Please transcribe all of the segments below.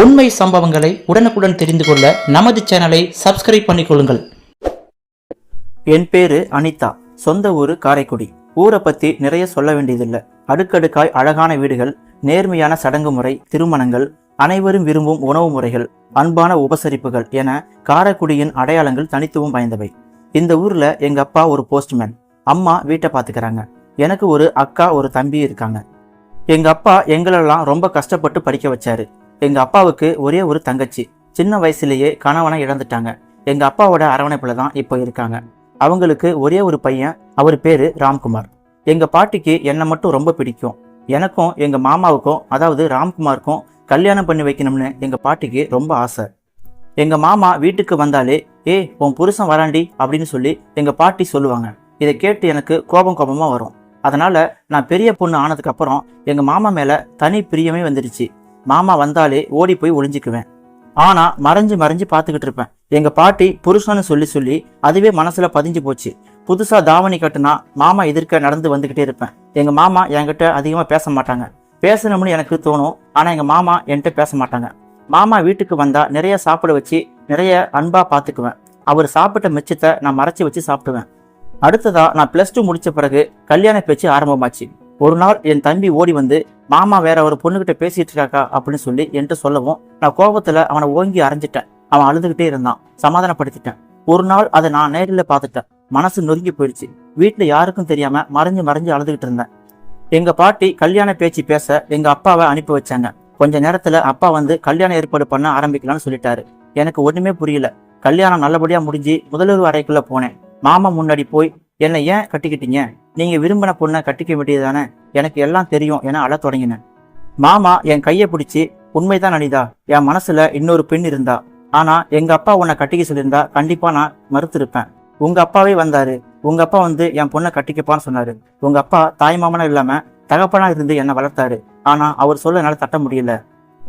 உண்மை சம்பவங்களை உடனுக்குடன் தெரிந்து கொள்ள நமது சேனலை சப்ஸ்கிரைப் பண்ணிக்கொள்ளுங்கள் என் பேரு அனிதா. சொந்த ஊர் காரைக்குடி. ஊரை பத்தி நிறைய சொல்ல வேண்டியதில்லை. அடுக்கடுக்காய் அழகான வீடுகள் நேர்மையான சடங்கு முறை திருமணங்கள் அனைவரும் விரும்பும் உணவு முறைகள் அன்பான உபசரிப்புகள் என காரைக்குடியின் அடையாளங்கள் தனித்துவம் வாய்ந்தவை. இந்த ஊர்ல எங்க அப்பா ஒரு போஸ்ட்மேன். அம்மா வீட்டை பார்த்துக்கிறாங்க. எனக்கு ஒரு அக்கா ஒரு தம்பி இருக்காங்க. எங்க அப்பா எங்களெல்லாம் ரொம்ப கஷ்டப்பட்டு படிக்க வச்சாரு. எங்க அப்பாவுக்கு ஒரே ஒரு தங்கச்சி. சின்ன வயசுலேயே கணவனை இழந்துட்டாங்க. எங்க அப்பாவோட அரவணைப்புல தான் இப்போ இருக்காங்க. அவங்களுக்கு ஒரே ஒரு பையன் அவர் பேரு ராம்குமார். எங்க பாட்டிக்கு என்னை மட்டும் ரொம்ப பிடிக்கும். எனக்கும் எங்க மாமாவுக்கும் அதாவது ராம்குமாருக்கும் கல்யாணம் பண்ணி வைக்கணும்னு எங்க பாட்டிக்கு ரொம்ப ஆசை. எங்க மாமா வீட்டுக்கு வந்தாலே ஏய் உன் புருஷன் வராண்டி அப்படின்னு சொல்லி எங்க பாட்டி சொல்லுவாங்க. இதை கேட்டு எனக்கு கோபம் கோபமா வரும். அதனால நான் பெரிய பொண்ணு ஆனதுக்கு அப்புறம் எங்க மாமா மேல தனி பிரியமே வந்துடுச்சு மாமா வந்தாலே ஓடி போய் ஒளிஞ்சிக்குவேன். ஆனா மறைஞ்சு மறைஞ்சு பார்த்துக்கிட்டு இருப்பேன். எங்க பாட்டி புருஷன்னு சொல்லி சொல்லி அதுவே மனசுல பதிஞ்சு போச்சு. புதுசா தாவணி கட்டுனா மாமா எதிர்க்க நடந்து வந்துகிட்டே இருப்பேன். எங்க மாமா என்கிட்ட அதிகமா பேச மாட்டாங்க. பேசணும்னு எனக்கு தோணும். ஆனா எங்க மாமா என்கிட்ட பேச மாட்டாங்க. மாமா வீட்டுக்கு வந்தா நிறைய சாப்பிட வச்சு நிறைய அன்பா பார்த்துக்குவேன். அவர் சாப்பிட்ட மிச்சத்தை நான் மறைச்சி வச்சு சாப்பிடுவேன். அடுத்ததா நான் பிளஸ் டூ முடிச்ச பிறகு கல்யாண பேச்சு ஆரம்பமாச்சு. ஒரு நாள் என் தம்பி ஓடி வந்து மாமா வேற ஒரு பொண்ணுகிட்ட பேசிட்டு இருக்காக்கா அப்படின்னு சொல்லி என்கிட்ட சொல்லவும் நான் கோபத்துல அவனை ஓங்கி அரைஞ்சிட்டேன். அவன் அழுதுகிட்டே இருந்தான். சமாதானப்படுத்திட்டேன். ஒரு நாள் அதை நான் நேரில் பார்த்துட்டேன். மனசு நொறுங்கி போயிடுச்சு. வீட்டுல யாருக்கும் தெரியாம மறைஞ்சு மறைஞ்சு அழுதுகிட்டு இருந்தேன். எங்க பாட்டி கல்யாண பேச்சு பேச எங்க அப்பாவை அனுப்பி வச்சாங்க. கொஞ்ச நேரத்துல அப்பா வந்து கல்யாண ஏற்பாடு பண்ண ஆரம்பிக்கலாம்னு சொல்லிட்டாரு. எனக்கு ஒண்ணுமே புரியல. கல்யாணம் நல்லபடியா முடிஞ்சு முதல்வர் அறைக்குள்ள போனேன். மாமா முன்னாடி போய் என்னை ஏன் கட்டிக்கிட்டீங்க? நீங்க விரும்பின பொண்ணை கட்டிக்க வேண்டியதுதானே? எனக்கு எல்லாம் தெரியும் என அழத் தொடங்கினேன். மாமா என் கையை பிடிச்சி உண்மைதான் அனிதா என் மனசுல இன்னொரு பெண் இருந்தா. ஆனா எங்க அப்பா உன்னை கட்டிக்க சொல்லியிருந்தா கண்டிப்பா நான் மறுத்திருப்பேன். உங்க அப்பாவே வந்தாரு. உங்க அப்பா வந்து என் பொண்ணை கட்டிக்கப்பான்னு சொன்னாரு. உங்க அப்பா தாய் மாமனா இல்லாம தகப்பனா இருந்து என்னை வளர்த்தாரு. ஆனா அவர் சொல்ல என்னால தட்ட முடியல.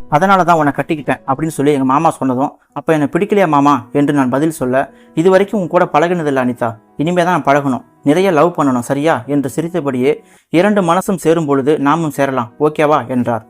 அதனால தான் உன்னை கட்டிக்கிட்டேன் அப்படின்னு சொல்லி எங்கள் மாமா சொன்னதும் அப்போ என்னை பிடிக்கலையா மாமா என்று நான் பதில் சொல்ல இது வரைக்கும் உன் கூட பழகினதில்லை அனிதா. இனிமே தான் நான் பழகணும். நிறைய லவ் பண்ணணும் சரியா? என்று சிரித்தபடியே இரண்டு மனசும் சேரும் பொழுது நாமும் சேரலாம் ஓகேவா என்றார்.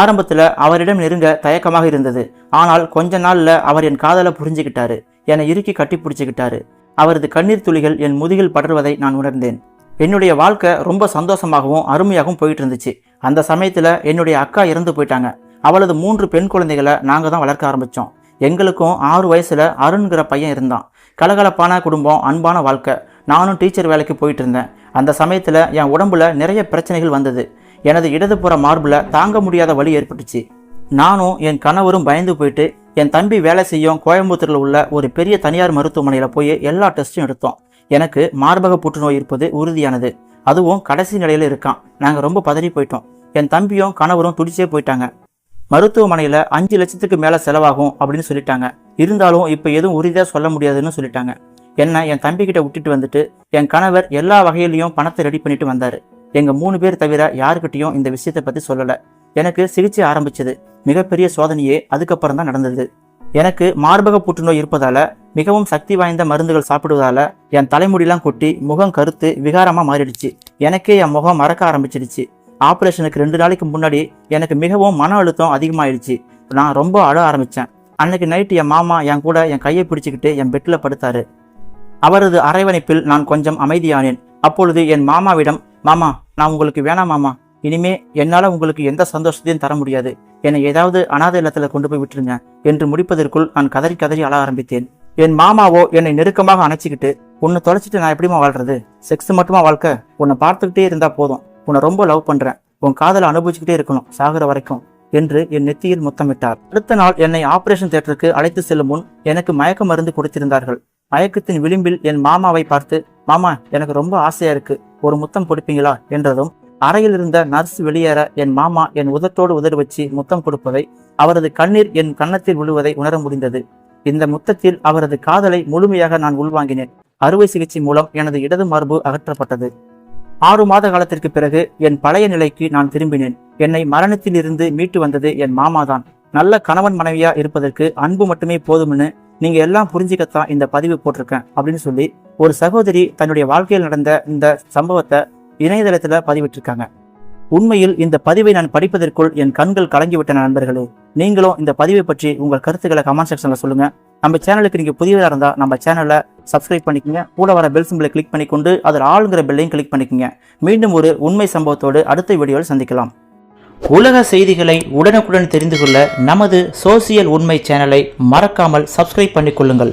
ஆரம்பத்தில் அவரிடம் நெருங்க தயக்கமாக இருந்தது. ஆனால் கொஞ்ச நாளில் அவர் என் காதலை புரிஞ்சுக்கிட்டாரு. என்னை இறுக்கி கட்டி பிடிச்சிக்கிட்டாரு. அவரது கண்ணீர் துளிகள் என் முதுகில் படர்வதை நான் உணர்ந்தேன். என்னுடைய வாழ்க்கை ரொம்ப சந்தோஷமாகவும் அருமையாகவும் போயிட்டு இருந்துச்சு. அந்த சமயத்தில் என்னுடைய அக்கா இறந்து போயிட்டாங்க. அவளது மூன்று பெண் குழந்தைகளை நாங்கள் தான் வளர்க்க ஆரம்பித்தோம் எங்களுக்கும் ஆறு வயசில் அருண்கிற பையன் இருந்தான். கலகலப்பான குடும்பம் அன்பான வாழ்க்கை. நானும் டீச்சர் வேலைக்கு போயிட்டு இருந்தேன். அந்த சமயத்தில் என் உடம்புல நிறைய பிரச்சனைகள் வந்தது. எனது இடதுபுற மார்பில் தாங்க முடியாத வழி ஏற்பட்டுச்சு. நானும் என் கணவரும் பயந்து போயிட்டு என் தம்பி வேலை செய்யும் கோயம்புத்தூரில் உள்ள ஒரு பெரிய தனியார் மருத்துவமனையில் போய் எல்லா டெஸ்ட்டும் எடுத்தோம். எனக்கு மார்பக புற்றுநோய் இருப்பது உறுதியானது. அதுவும் கடைசி நிலையில் இருக்கான். நாங்கள் ரொம்ப பதறி போயிட்டோம். என் தம்பியும் கணவரும் துடிச்சே போயிட்டாங்க. மருத்துவமனையில் அஞ்சு லட்சத்துக்கு மேலே செலவாகும் அப்படின்னு சொல்லிட்டாங்க. இருந்தாலும் இப்போ எதுவும் உறுதியாக சொல்ல முடியாதுன்னு சொல்லிட்டாங்க. என்ன என் தம்பிக்கிட்ட விட்டுட்டு வந்துட்டு என் கணவர் எல்லா வகையிலையும் பணத்தை ரெடி பண்ணிட்டு வந்தார். எங்கள் மூணு பேர் தவிர யாருக்கிட்டையும் இந்த விஷயத்தை பற்றி சொல்லலை. எனக்கு சிகிச்சை ஆரம்பிச்சது. மிகப்பெரிய சோதனையே அதுக்கப்புறம் தான் நடந்தது. எனக்கு மார்பக புற்றுநோய் இருப்பதால மிகவும் சக்தி வாய்ந்த மருந்துகள் சாப்பிடுவதால என் தலைமுடிலாம் கொட்டி முகம் கருத்து விகாரமாக மாறிடுச்சு. எனக்கே என் முகம் மறக்க ஆரம்பிச்சிடுச்சு. ஆப்ரேஷனுக்கு ரெண்டு நாளைக்கு முன்னாடி எனக்கு மிகவும் மன அழுத்தம் அதிகமாயிடுச்சு. நான் ரொம்ப அழ ஆரம்பித்தேன் அன்னைக்கு நைட்டு என் மாமா என் கூட என் கையை பிடிச்சிக்கிட்டு என் பெட்டில் படுத்தாரு. அவரது அரவணைப்பில் நான் கொஞ்சம் அமைதியானேன். அப்பொழுது என் மாமாவிடம் மாமா நான் உங்களுக்கு வேணாம் மாமா. இனிமே என்னால் உங்களுக்கு எந்த சந்தோஷத்தையும் தர முடியாது. என்னை ஏதாவது அனாதை இல்லத்தில் கொண்டு போய் விட்டுருங்க என்று முடிப்பதற்குள் நான் கதறி கதறி அழ ஆரம்பித்தேன். என் மாமாவோ என்னை நெருக்கமாக அணைச்சிக்கிட்டு உன்னை தொலைச்சிட்டு நான் எப்படிமா வாழ்றது? செக்ஸ் மட்டுமா வாழ்க்கை? உன்னை பார்த்துக்கிட்டே இருந்தா போதும். உன்னை ரொம்ப லவ் பண்றேன். உன் காதலை அனுபவிச்சுக்கிட்டே இருக்கணும் சாகுற வரைக்கும் என்று என் நெத்தியில் முத்தமிட்டார். அடுத்த நாள் என்னை ஆபரேஷன் தியேட்டருக்கு அழைத்து செல்லும் முன் எனக்கு மயக்க மருந்து கொடுத்திருந்தார்கள். மயக்கத்தின் விளிம்பில் என் மாமாவை பார்த்து மாமா எனக்கு ரொம்ப ஆசையா இருக்கு. ஒரு முத்தம் கொடுப்பீங்களா? என்றதும் அறையில் இருந்த நர்ஸ் வெளியேற என் மாமா என் உதட்டோடு உதடு வச்சு முத்தம் கொடுப்பதை அவரது கண்ணீர் என் கன்னத்தில் விழுவதை உணர முடிந்தது. இந்த முத்தத்தில் அவரது காதலை முழுமையாக நான் உள்வாங்கினேன். அறுவை சிகிச்சை மூலம் எனது இடது மார்பு அகற்றப்பட்டது. ஆறு மாத காலத்திற்கு பிறகு என் பழைய நிலைக்கு நான் திரும்பினேன். என்னை மரணத்தில் இருந்து மீட்டு வந்தது என் மாமாதான். நல்ல கணவன் மனைவியா இருப்பதற்கு அன்பு மட்டுமே போதும்னு நீங்க எல்லாம் புரிஞ்சுக்கத்தான் இந்த பதிவு போட்டிருக்கேன் அப்படின்னு சொல்லி ஒரு சகோதரி தன்னுடைய வாழ்க்கையில் நடந்த இந்த சம்பவத்தை இணையதளத்துல பதிவிட்டிருக்காங்க. உண்மையில் இந்த பதிவை நான் படிப்பதற்குள் என் கண்கள் கலங்கிவிட்டன நண்பர்களே. நீங்களும் இந்த பதிவை பற்றி உங்கள் கருத்துக்களை கமெண்ட் செக்ஷன்ல சொல்லுங்க. நம்ம சேனலுக்கு நீங்கள் புதியவராக இருந்தால் நம்ம சேனலை சப்ஸ்கிரைப் பண்ணிக்கங்க. கூட வர பெல் சிம்பிளை கிளிக் பண்ணிக்கொண்டு அதில் ஆளுங்கிற பெல்லையும் கிளிக் பண்ணிக்கோங்க. மீண்டும் ஒரு உண்மை சம்பவத்தோடு அடுத்த வீடியோவில் சந்திக்கலாம். உலக செய்திகளை உடனுக்குடன் தெரிந்து கொள்ள நமது சோசியல் உண்மை சேனலை மறக்காமல் சப்ஸ்கிரைப் பண்ணிக்கொள்ளுங்கள்